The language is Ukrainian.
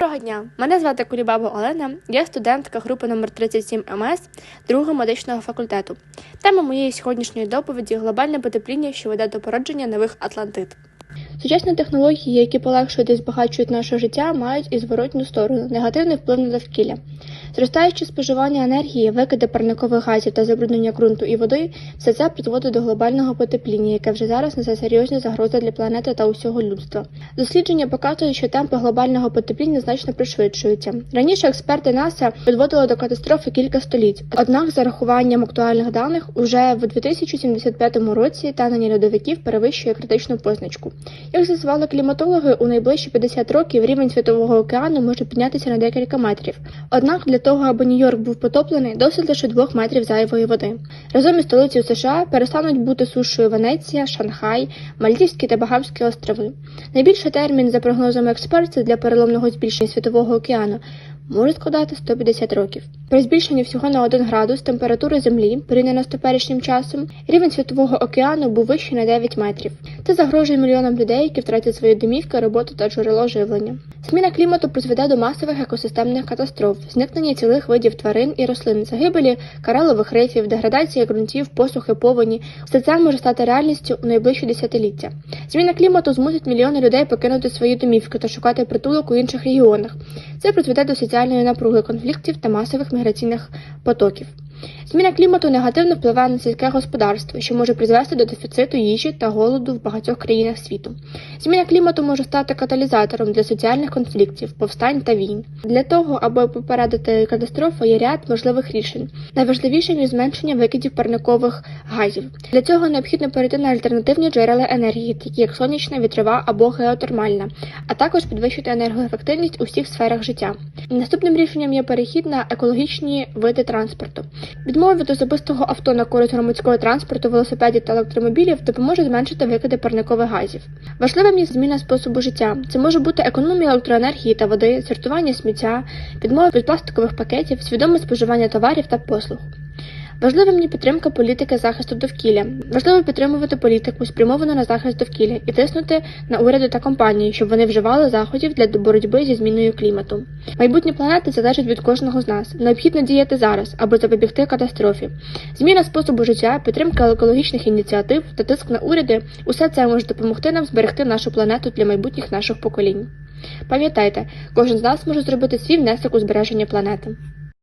Доброго дня! Мене звати Кулібаба Олена, я студентка групи номер 37 МС другого медичного факультету. Тема моєї сьогоднішньої доповіді глобальне потепління, що веде до породження нових Атлантид. Сучасні технології, які полегшують і збагачують наше життя, мають і зворотню сторону негативний вплив на довкілля. Зростаюче споживання енергії, викиди парникових газів та забруднення ґрунту і води все це призводить до глобального потепління, яке вже зараз несе серйозні загрози для планети та усього людства. Дослідження показують, що темпи глобального потепління значно пришвидшуються. Раніше експерти НАСА підводили до катастрофи кілька століть. Однак, за рахуванням актуальних даних, уже в 2075 році танення льодовиків перевищує критичну позначку. Як з'ясували кліматологи, у найближчі 50 років рівень світового океану може піднятися на декілька метрів. Однак для того, аби Нью-Йорк був потоплений, досить лише двох метрів зайвої води. Разом із столицею США перестануть бути сушою Венеція, Шанхай, Мальдівські та Багамські острови. Найбільший термін, за прогнозами експертів, для переломного збільшення світового океану може складати 150 років. При збільшенні всього на 1 градус температури Землі, порівняно з теперішнім часом, рівень світового океану був вищий на 9 метрів. Це загрожує мільйонам людей, які втратять свої домівки, роботу та джерело живлення. Зміна клімату призведе до масових екосистемних катастроф, зникнення цілих видів тварин і рослин, загибелі коралових рифів, деградація ґрунтів, посухи, повені. Все це може стати реальністю у найближчі десятиліття. Зміна клімату змусить мільйони людей покинути свої домівки та шукати притулок у інших регіонах. Це призведе до соціальної напруги, конфліктів та масових міграційних потоків. Зміна клімату негативно впливає на сільське господарство, що може призвести до дефіциту їжі та голоду в багатьох країнах світу. Зміна клімату може стати каталізатором для соціальних конфліктів, повстань та війн. Для того, аби попередити катастрофу, є ряд можливих рішень. Найважливішим зменшення викидів парникових газів. Для цього необхідно перейти на альтернативні джерела енергії, такі як сонячна, вітрова або геотермальна, а також підвищити енергоефективність у всіх сферах життя. Наступним рішенням є перехід на екологічні види транспорту. Відмова від особистого авто на користь громадського транспорту, велосипедів та електромобілів допоможе зменшити викиди парникових газів. Важливим є зміна способу життя. Це може бути економія електроенергії та води, сортування сміття, відмова від пластикових пакетів, свідоме споживання товарів та послуг. Важливим є підтримка політики захисту довкілля. Важливо підтримувати політику, спрямовану на захист довкілля, і тиснути на уряди та компанії, щоб вони вживали заходів для боротьби зі зміною клімату. Майбутнє планети залежить від кожного з нас. Необхідно діяти зараз, аби запобігти катастрофі. Зміна способу життя, підтримка екологічних ініціатив та тиск на уряди усе це може допомогти нам зберегти нашу планету для майбутніх наших поколінь. Пам'ятайте, кожен з нас може зробити свій внесок у збереження планети.